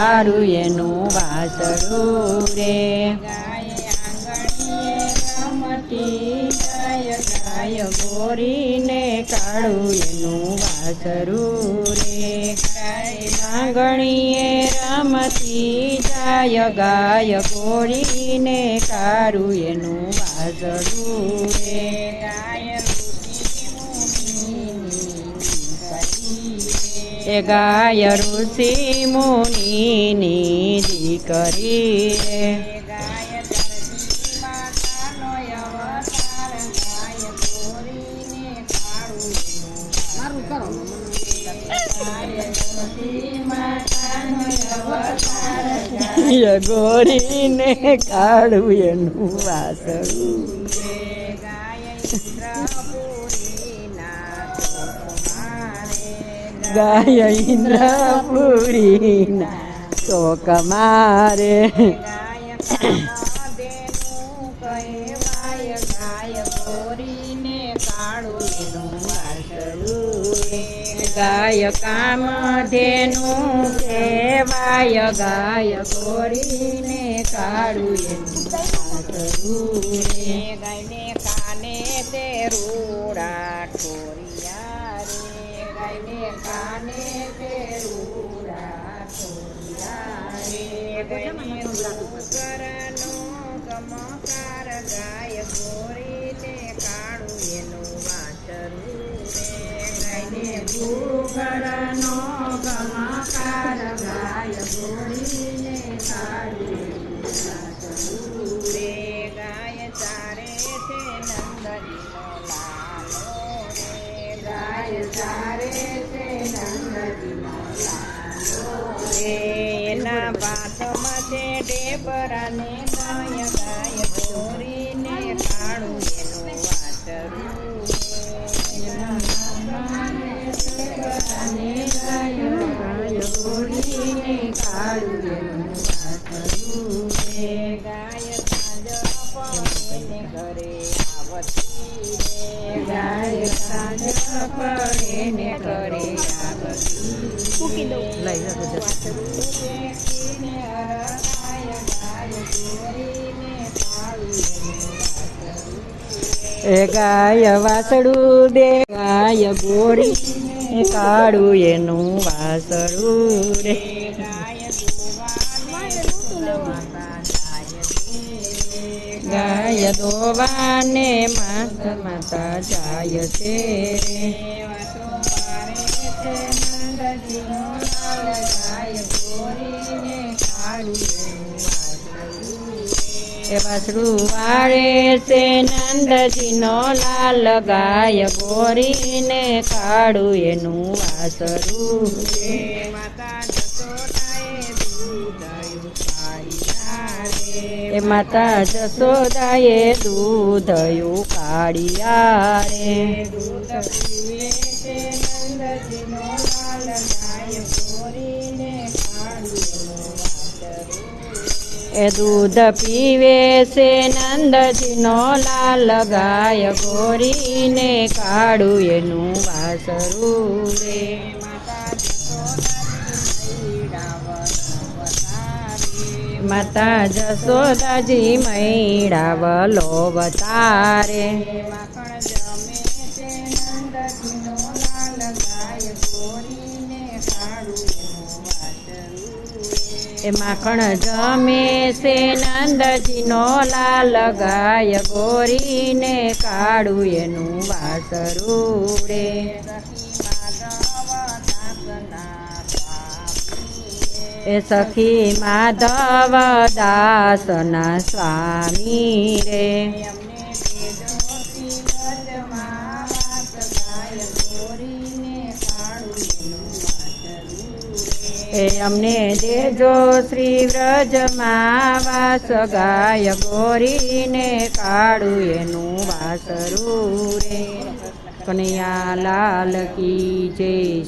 કાળું એનું વાસળું રે ગાય ગોરીને કાળું એનું વાસળું રે આંગણીએ રમતી જાય ગાય ગોરીને કાળું એનું વાસળું રે ગાય એ ગાય ઋષિ મુનિની દીકરી રે. ગોરીને કાળું એનું કુમારે ગાય ઇન્દ્રપુરીના શોક મારે ગાય એનું વાસળું રે. ગાય ગોરીને કાળું એનું ગાયને કાને તે રૂડા ઠોરિયા રે ગાયને કાને તે રૂડા ઠોરિયા રે ગમકાર ગાય ગોરીને કાળું એનું વાસરું રે. ગાયને ઘરનો ગમકાર ગાય ગોરીને કાળું એના પાથમાં છે ડેબરાને ગાય ગાય ગોરીને ઘરે આવતી રે. ગાય સાંજ પડે ને ઘરે આવતી મૂકી દઉં. લઈ લો બધા. વાસરું વેચીને હરખાય ગાય ગોરીને કાળું એનું વાસરું એ ગાય વાસળું દે. ગાય ગોરી એ કાળું એનું વાસડું રે ગાય માતા ગાય દોવાને માત માતા જાય છે રે. વાળે છે નંદજીનો લાલ ગાય, ગોરીને કાળું એનું વાસરું એ એ માતા જસોદાએ દૂધયું કાઢિયા રે. એ દૂધ પીવે છે નંદજીનો લાલ ગાય ગોરીને કાળું એનું વાસરું રે. માતા જસોદાજી મૈડા વલો વતારે માખણ જમે વાસરું એ માખણ જમે છે નંદજીનો લાલ ગાય ગોરીને કાળું એનું વાસરું રે એ સખી માધવ દાસના સ્વામી રે. એ અમને દેજો શ્રી વ્રજમાં વાસ ગાય ગોરીને કાળું એનું વાસરું રે. કનૈયા લાલ કી જય